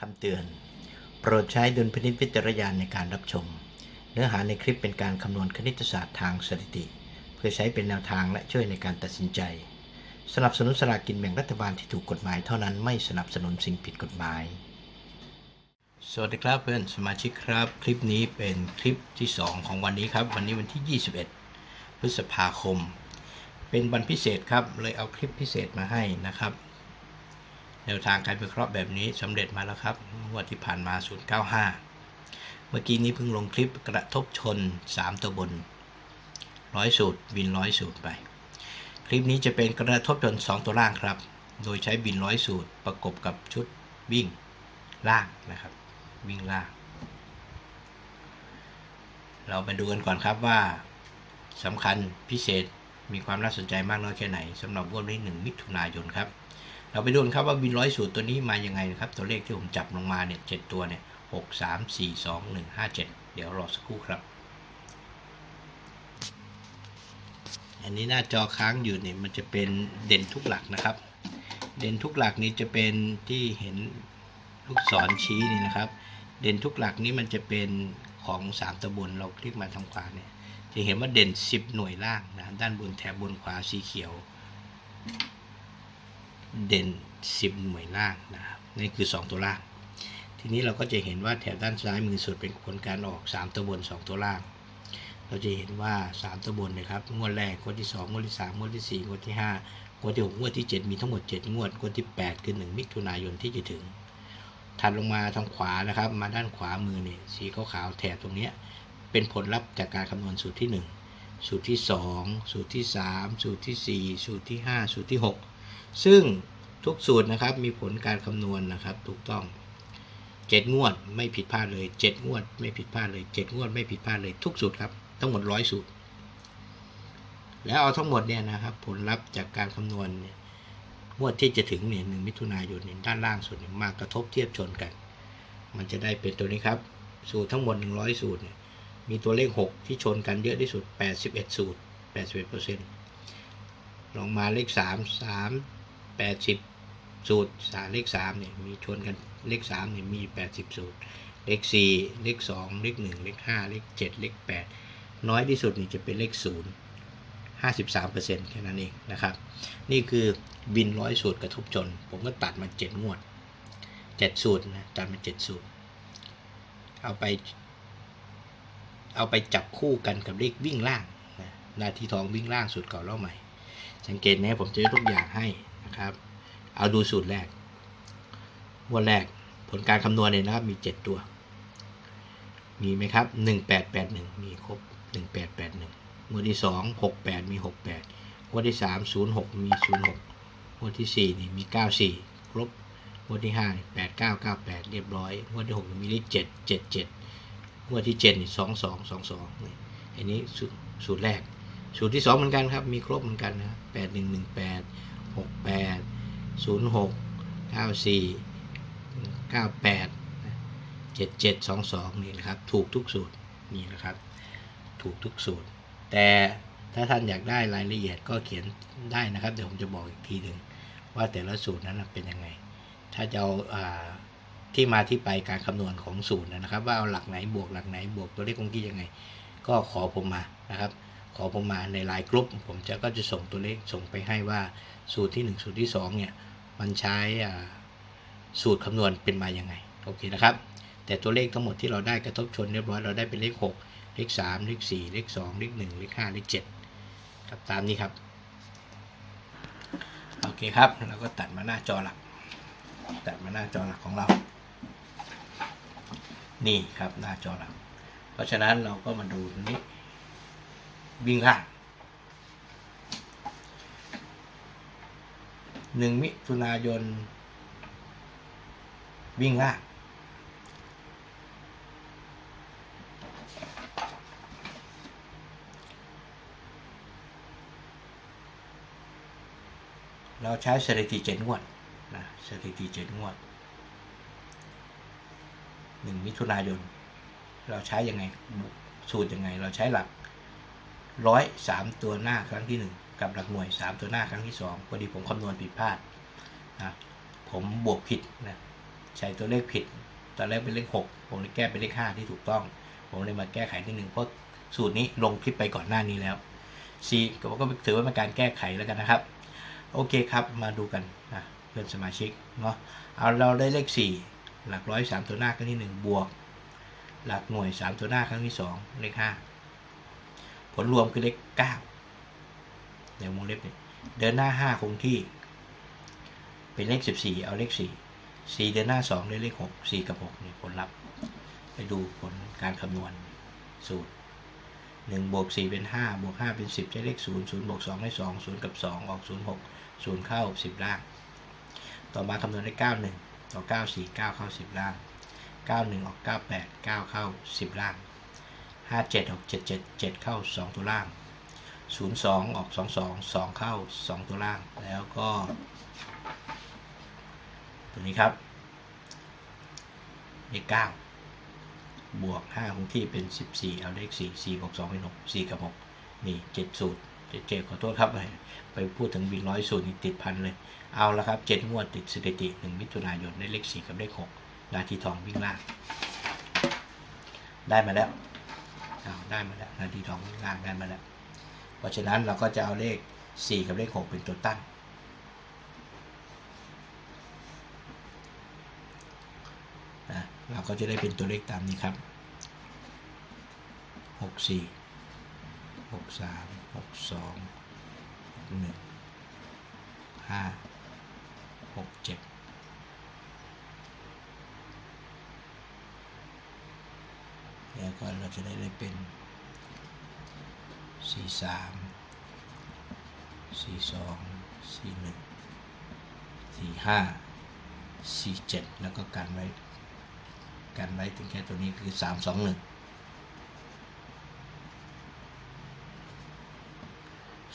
คำเตือน โปรดใช้ดุลพินิจวิจารณญาณในการรับชม เนื้อหาในคลิปเป็นการคำนวณคณิตศาสตร์ทางสถิติ เพื่อใช้เป็นแนวทางและช่วยในการตัดสินใจ สนับสนุนสลากกินแบ่งรัฐบาลที่ถูกกฎหมายเท่านั้นไม่สนับสนุนสิ่งผิดกฎหมาย สวัสดีครับเพื่อนสมาชิกครับ คลิปนี้เป็นคลิปที่ 2 ของวันนี้ครับ วันนี้วันที่ 21 พฤษภาคม เป็นวันพิเศษครับเลยเอาคลิปพิเศษมาให้นะครับ แนวทางการวิเคราะห์แบบนี้สำเร็จมาแล้วครับงวดที่ผ่านมา 095 เมื่อกี้นี้เพิ่งลงคลิปกระทบชน 3 ตัวบนร้อยสูตรบินร้อยสูตรไป คลิปนี้จะเป็นกระทบชน 2 ตัวล่างครับ โดยใช้บินร้อยสูตรประกบกับชุดวิ่งล่างนะครับ วิ่งล่าง เราไปดูกันก่อนครับว่าสำคัญพิเศษมีความน่าสนใจมากน้อยแค่ไหนสำหรับวดวันที่1มิถุนายนครับ เราไปดูกันครับว่าบินร้อยสูตรตัวนี้มายังไงนะครับ ตัวเลขที่ผมจับลงมาเนี่ยเจ็ดตัวเนี่ยหกสามสี่สองหนึ่งห้าเจ็ดเดี๋ยวรอสักครู่ครับ อันนี้หน้าจอค้างอยู่เนี่ยมันจะเป็นเด่นทุกหลักนะครับ เด่นทุกหลักนี้จะเป็นที่เห็นลูกศรชี้นี่นะครับ เด่นทุกหลักนี้มันจะเป็นของสามตะบนเราคลิกมาทางขวาเนี่ยจะเห็นว่าเด่น 10 หน่วยล่างนะด้านบนแถบบนขวาสีเขียว เด่น 10 หน่วยล่างนะครับนี่คือ 2 ตัวล่าง ทีนี้เราก็จะเห็นว่าแถบด้านซ้ายมือสุดเป็นผลการออก 3 ตัวบน 2 ตัวล่าง เราจะเห็นว่า 3 ตัวบนนะครับงวดแรกงวดที่ 2 งวดที่ 3 งวดที่ 4 งวดที่ 5 งวดที่ 6 งวดที่ 7 มีทั้งหมด 7 งวด งวดที่ 8 คือ 1 มิถุนายนที่จะถึง ถัดลงมาทางขวานะครับ มาด้านขวามือเนี่ยสีขาวๆแถบตรงเนี้ยเป็นผลลัพธ์จากการคำนวณสูตรที่ 1 สูตรที่ 2 สูตรที่ 3 สูตรที่ 4 สูตรที่ 5 สูตรที่ 6 ซึ่งทุกสูตรนะครับมีผลการคำนวณนะครับ ถูกต้อง 7 งวดไม่ผิดพลาดเลย 7 งวด ไม่ผิดพลาดเลย 7 งวดไม่ผิดพลาดเลยทุกสูตรครับ ทั้งหมดร้อยสูตร แล้วเอาทั้งหมดเนี่ยนะครับ ผลลัพธ์จากการคำนวณงวดที่จะถึงเนี่ยหนึ่งมิถุนายนเนี่ยด้านล่างสุดเนี่ยมากระทบเทียบชนกัน มันจะได้เป็นตัวนี้ครับ สูตรทั้งหมด 100 สูตรเนี่ยมีตัวเลข 6 ที่ชนกันเยอะที่สุด 81 สูตร 81เปอร์เซ็นต์ ลงมาเลข3 3 80สูตรสาเลข3เนี่ยมีชนกันเลข3เนี่ยมี80สูตร เลข4เลข2เลข1เลข5เลข7เลข8น้อยที่สุดนี่จะเป็นเลข0 53%แค่นั้นเองนะครับ นี่คือบินร้อยสูตรกระทบจน ผมก็ตัดมา7งวด7สูตรนะตัดมา7สูตร เอาไป เอาไปจับคู่กันกับเลขวิ่งล่างนะนาทีทองวิ่งล่างสูตรเก่าเล่าใหม่ สังเกตนะผมจะยกตัวอย่างให้นะครับ เอาดูสูตรแรกงวดแรกผลการคำนวณเนี่ยนะครับมี 7 ตัว มีไหมครับ 1881 มีครบ 1881งวดที่ 2 68 มี 68งวดที่ 3 06 มี 06งวดที่ 4 นี่มี 94 ครบงวดที่ 5 8998 เรียบร้อยงวดที่ 6 มีเลข7 77งวดที่7นี่22 22นี่อันนี้สูตรแรก สูตรที่ 2 เหมือนกันครับ มีครบเหมือนกันนะครับ8118 68 06 94 98 7722นี่นะครับ ถูกทุกสูตรนี่นะครับ ถูกทุกสูตร แต่ถ้าท่านอยากได้รายละเอียดก็เขียนได้นะครับ เดี๋ยวผมจะบอกอีกทีหนึ่งว่าแต่ละสูตรนั้นเป็นยังไง ถ้าจะเอาอาที่มาที่ไปการคำนวณของสูตรนะครับ ว่าเอาหลักไหนบวกหลักไหนบวกตัวเลขคงที่ยังไง ก็ขอผมมานะครับ ขอผมมาในไลน์กลุ่มผมจะก็จะส่งตัวเลขส่งไปให้ว่าสูตรที่ 1 สูตรที่ 2 เนี่ย มันใช้สูตรคำนวณเป็นมายังไง โอเคนะครับ แต่ตัวเลขทั้งหมดที่เราได้กระทบชนเรียบร้อยเราได้เป็นเลข 6 เลข 3 เลข 4 เลข 2 เลข 1 เลข 5 เลข 7 ครับตามนี้ครับ โอเคครับเราก็ตัดมาหน้าจอหลัก ตัดมาหน้าจอหลักของเรา นี่ครับหน้าจอหลัก เพราะฉะนั้นเราก็มาดูตรงนี้ วิ่งล่างหนึ่งมิถุนายน วิ่งล่างเราใช้สถิติเจ็ดงวดนะสถิติเจ็ดงวดหนึ่งมิถุนายน เราใช้ยังไงสูตรยังไง เราใช้หลัก ร้อยสามตัวหน้าครั้งที่หนึ่งกับหลักหน่วยสามตัวหน้าครั้งที่สองพอดีผมคำนวณผิดพลาดนะผมบวกผิดนะใช้ตัวเลขผิด ตอนแรกเป็นเลขหกผมเลยแก้เป็นเลขห้าที่ถูกต้อง ผมเลยมาแก้ไขนิดนึงเพราะสูตรนี้ลงคลิปไปก่อนหน้านี้แล้ว C ก็ก็ถือว่าเป็นการแก้ไขแล้วกันนะครับ โอเคครับมาดูกันนะเพื่อนสมาชิกเนาะเอาเราได้เลข 4 หลักร้อยสามตัวหน้าครั้งที่หนึ่งบวก หลักหน่วยสามตัวหน้าครั้งที่สองเลขห้า ผลรวมคือเลขเก้าในวงเล็บเนี่ยเดินหน้าห้าคงที่ เป็นเลขสิบสี่เอาเลขสี่สี่เดินหน้าสองได้เลขหกสี่กับหกเนี่ยผลลัพธ์ ไปดูผลการคำนวณสูตรหนึ่งบวกสี่เป็นห้าบวกห้าเป็นสิบใช้เลขศูนย์ศูนย์บวกสองได้สองศูนย์กับสองออกศูนย์หกศูนย์เข้าสิบล่าง ต่อมาคำนวณได้เก้าหนึ่งต่อเก้าสี่เก้าเข้าสิบล่างเก้าหนึ่งออกเก้าแปดเก้าเข้าสิบล่าง ห้าเจ็ดออกเจ็ดเจ็ดเจ็ดเข้าสองตัวล่างศูนย์สองออกสองสองสองเข้าสองตัวล่าง แล้วก็ ตัวนี้ครับเลขเก้าบวก 5 คงที่เป็น 14 เอาเลข 4 4บวก2เป็น 6 4 กับ 6 นี่ 7 สูตรเจ็ดเจ็ดขอโทษครับไปไปพูดถึงบินร้อยสูตรนี่ติดพันเลย เอาละครับ 7 งวดติดสถิติ 1 มิถุนายนได้เลข 4 กับเลข6นาทีทองวิ่งล่าง ได้มาแล้ว ได้มาแล้วนาทีทองล่างได้มาแล้ว เพราะฉะนั้นเราก็จะเอาเลข 4 กับเลข 6 เป็นตัวตั้ง นะเราก็จะได้เป็นตัวเลขตามนี้ครับ 6 4 6 3 6 2 6 1 5 6 7 แล้วก็เราจะได้ได้เป็นสี่สามสี่สองสี่หนึ่งสี่ห้าสี่เจ็ดแล้วก็กันไว้กันไว้ถึงแค่ตัวนี้คือสามสองหนึ่ง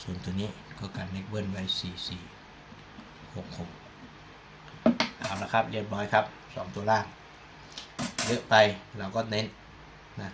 ส่วนตัวนี้ก็กันเน็กเบิลไว้สี่สี่หกหกเอาละครับเรียบร้อยครับสองตัวล่าง เยอะไปเราก็เน้น นะ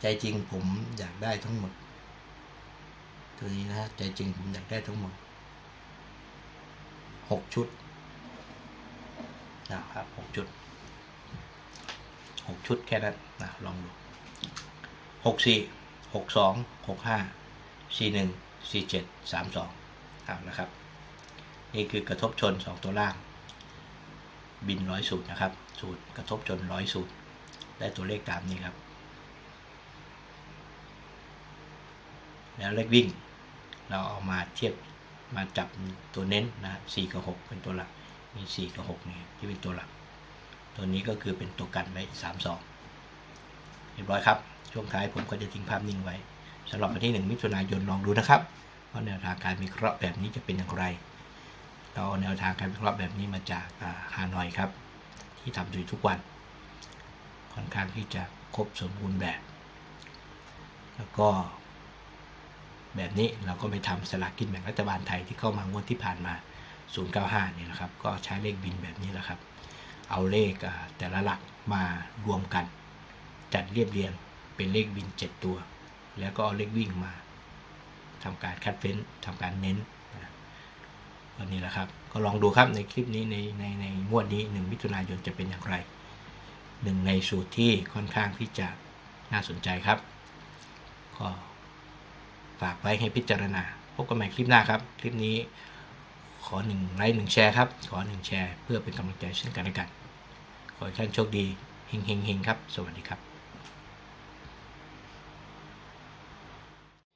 ใจจริงผมอยากได้ทั้งหมด ตัวนี้นะฮะใจจริงผมอยากได้ทั้งหมดหกชุดนะครับหกชุดหกชุดแค่นั้นนะลองดูหกสี่หกสองหกห้าสี่หนึ่งสี่เจ็ดสามสองเอานะครับ นี่คือกระทบชนสองตัวล่าง บินร้อยสูตรนะครับ สูตรกระทบชนร้อยสูตร ได้ตัวเลขตามนี้ครับ แล้วเลขวิ่ง เราเอามาเทียบมาจับตัวเน้นนะสี่กับหกเป็นตัวหลัก มีสี่กับหกนี่ที่เป็นตัวหลัก ตัวนี้ก็คือเป็นตัวกันไว้สามสองเรียบร้อยครับ ช่วงท้ายผมก็จะทิ้งภาพนิ่งไว้สำหรับวันที่หนึ่งมิถุนายนลองดูนะครับว่าแนวทางการวิเคราะห์แบบนี้จะเป็นอย่างไร เราเอาแนวทางการวิเคราะห์แบบนี้มาจากฮานอยครับ ที่ทำอยู่ทุกวัน ค่อนข้างที่จะครบสมบูรณ์แบบ แล้วก็ แบบนี้เราก็ไปทำสลากกินแบ่งรัฐบาลไทยที่เข้ามางวดที่ผ่านมา 095เนี่ยนะครับ ก็ใช้เลขบินแบบนี้แหละครับ เอาเลขแต่ละหลักมารวมกัน จัดเรียบเรียงเป็นเลขบิน 7 ตัว แล้วก็เอาเลขวิ่งมาทำการคัดเฟ้นทำการเน้นวันนี้แหละครับ ก็ลองดูครับในคลิปนี้ในในในงวดนี้1มิถุนายนจะเป็นอย่างไรหนึ่งในสูตรที่ค่อนข้างที่จะน่าสนใจครับ ก็ ฝากไว้ให้พิจารณา พบกันใหม่คลิปหน้าครับ คลิปนี้ขอหนึ่งไลค์หนึ่งแชร์ครับ ขอหนึ่งแชร์เพื่อเป็นกำลังใจเช่นกันและกัน ขอให้ท่านโชคดีเฮงเฮงเฮงครับ สวัสดีครับ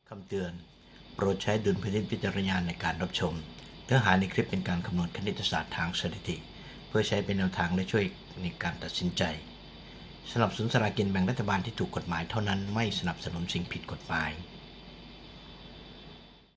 คำเตือน โปรดใช้ดุลพินิจพิจารณาในการรับชม เนื้อหาในคลิปเป็นการคำนวณคณิตศาสตร์ทางสถิติ เพื่อใช้เป็นแนวทางและช่วยในการตัดสินใจ สนับสนุนสลากกินแบ่งรัฐบาลที่ถูกกฎหมายเท่านั้นไม่สนับสนุนสิ่งผิดกฎหมาย